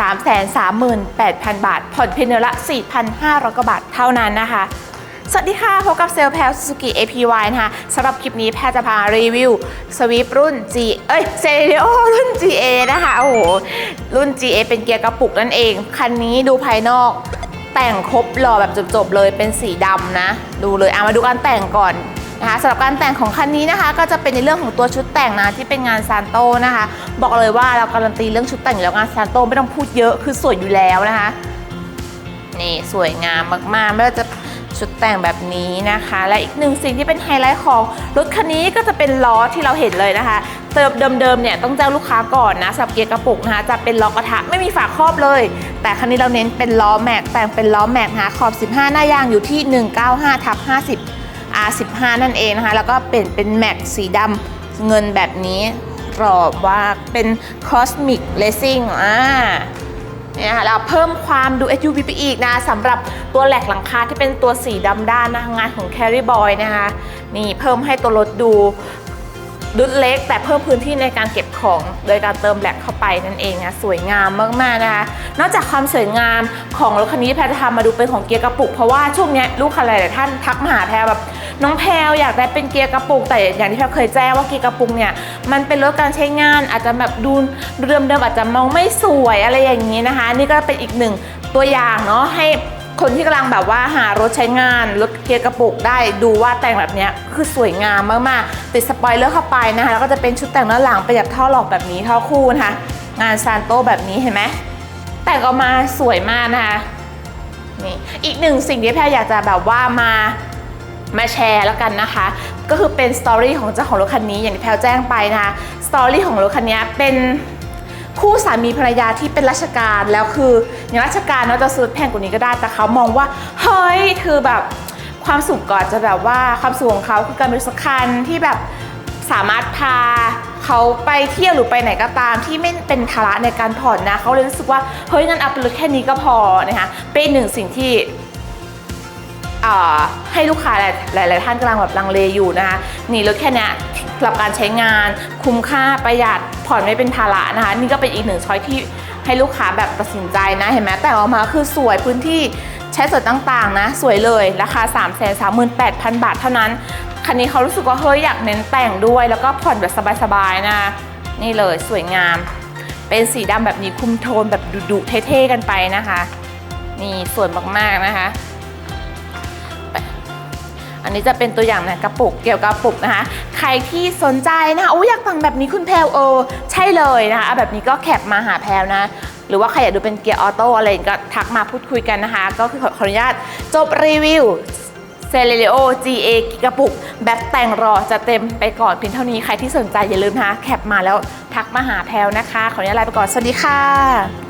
338,000 บาท ผ่อนเพียงเดือนละ 4,500 กว่าบาทเท่านั้นนะคะสวัสดีค่ะ พบกับเซลแพลซูซูกิ APY นะคะสำหรับคลิปนี้แพทย์จะพารีวิวสวีปรุ่น G เอ้ยเซเรโอรุ่น GA นะคะ โอ้โห รุ่น GA เป็นเกียร์กระปุกนั่นเอง คันนี้ดูภายนอกแต่งครบหล่อแบบจบๆเลยเป็นสีดำนะ ดูเลยเอามาดูการแต่งก่อน นะคะสำหรับการแต่งของคันนี้นะคะ ก็จะเป็นในเรื่องของตัวชุดแต่งนะที่เป็นงานซานโตนะคะ บอกเลยว่าเราการันตีเรื่องชุดแต่งแล้วงานซานโตไม่ต้องพูดเยอะคือสวยอยู่แล้วนะคะนี่สวยงามมากๆไม่ว่าจะชุดแต่งแบบนี้นะคะ และอีกหนึ่งสิ่งที่เป็นไฮไลท์ของรถคันนี้ก็จะเป็นล้อที่เราเห็นเลยนะคะเติมเดิมๆเนี่ยต้องแจ้งลูกค้าก่อนนะสับเกียร์กระปุกนะคะจะเป็นล้อกระทะไม่มีฝาครอบเลย แต่คันนี้เราเน้นเป็นล้อแม็กแต่งเป็นล้อแม็กนะคะขอบ 15 หน้ายางอยู่ที่ 195ทับ50 R15 นั่นเองนะคะ แล้วก็เปลี่ยนเป็นแม็กสีดำเงินแบบนี้กรอบว่าเป็น Cosmic Racing อ่าเนี่ยค่ะเราเพิ่มความดู SUV ไปอีกนะสำหรับตัวแหลกหลังคาที่เป็นตัวสีดำด้านนะงานของ Carry Boy นะคะ นี่เพิ่มให้ตัวรถดู ดุดเล็ก แต่เพิ่มพื้นที่ในการเก็บของ โดยการเติมแหลกเข้าไปนั่นเองนะสวยงามมากๆนะคะ นอกจากความสวยงามของรถคันนี้แพรจะทำมาดูเป็นของเกียร์กระปุก เพราะว่าช่วงนี้ลูกค้าหลายๆท่านทักมาหาแพรแบบน้องแพรอยากได้เป็นเกียร์กระปุก แต่อย่างที่แพรเคยแจ้งว่าเกียร์กระปุกเนี่ยมันเป็นรถการใช้งานอาจจะแบบดูเดิมเดิมๆอาจจะมองไม่สวยอะไรอย่างนี้นะคะ นี่ก็เป็นอีกหนึ่งตัวอย่างเนาะให้ คนที่กำลังแบบว่าหารถใช้งาน รถเกียร์กระปุกได้ดูว่าแต่งแบบนี้คือสวยงามมากๆ ติดสปอยเลอร์เข้าไปนะคะแล้วก็จะเป็นชุดแต่งด้านหลังประหยัดท่อหลอกแบบนี้ท่อคู่นะคะงานซานโตแบบนี้เห็นไหมแต่งออกมาสวยมากนะคะนี่อีกหนึ่งสิ่งที่แพรอยากจะแบบว่ามามาแชร์แล้วกันนะคะ ก็คือเป็นสตอรี่ของเจ้าของรถคันนี้อย่างที่แพรแจ้งไปนะคะสตอรี่ของรถคันนี้เป็น คู่สามีภรรยาที่เป็นราชการแล้วคืออย่างราชการเนาะจะซื้อแพงกว่านี้ก็ได้แต่เขามองว่าเฮ้ยคือแบบความสุขก่อนจะแบบว่าความสุขของเขาคือการมีสักคันที่แบบสามารถพาเขาไปเที่ยวหรือไปไหนก็ตามที่ไม่เป็นภาระในการผ่อนนะเขาเลยรู้สึกว่าเฮ้ยงั้นเอาเป็นรถแค่นี้ก็พอนะคะเป็นหนึ่งสิ่งที่ให้ลูกค้าหลายหลายๆท่านกำลังแบบลังเลอยู่นะคะนี่รถแค่เนี้ยสำหรับการใช้งานคุ้มค่าประหยัด ผ่อนไม่เป็นภาระนะคะ นี่ก็เป็นอีกหนึ่งช้อยที่ให้ลูกค้าแบบตัดสินใจนะเห็นไหมแต่ออกมาคือสวยพื้นที่ใช้ส่วนต่างๆนะ สวยเลยราคา 3 3 8 0 0 0 บาทเท่านั้น คันนี้เขารู้สึกว่าเฮ้ยอยากเน้นแต่งด้วย แล้วก็ผ่อนแบบสบายๆนะ นี่เลยสวยงาม เป็นสีดำแบบนี้คุมโทนแบบดุๆเท่ๆกันไปนะคะ นี่สวยมากๆนะคะ อันนี้จะเป็นตัวอย่างนะกระปุกเกี่ยวกับกระปุกนะคะ ใครที่สนใจนะคะโอ้อยากฟังแบบนี้คุณแพลวเออใช่เลยนะคะเอาแบบนี้ก็แคปมาหาแพลวนะหรือว่าใครอยากดูเป็นเกียร์ออโต้อะไรก็ทักมาพูดคุยกันนะคะ ก็คือขอขอนุญาตจบรีวิวเซเลโอ GA กระปุก แบบแต่งรอจะเต็มไปก่อนเพียงเท่านี้ใครที่สนใจอย่าลืมนะคะแคปมาแล้วทักมาหาแพลวนะคะ ขออนุญาตลาไปก่อน สวัสดีค่ะ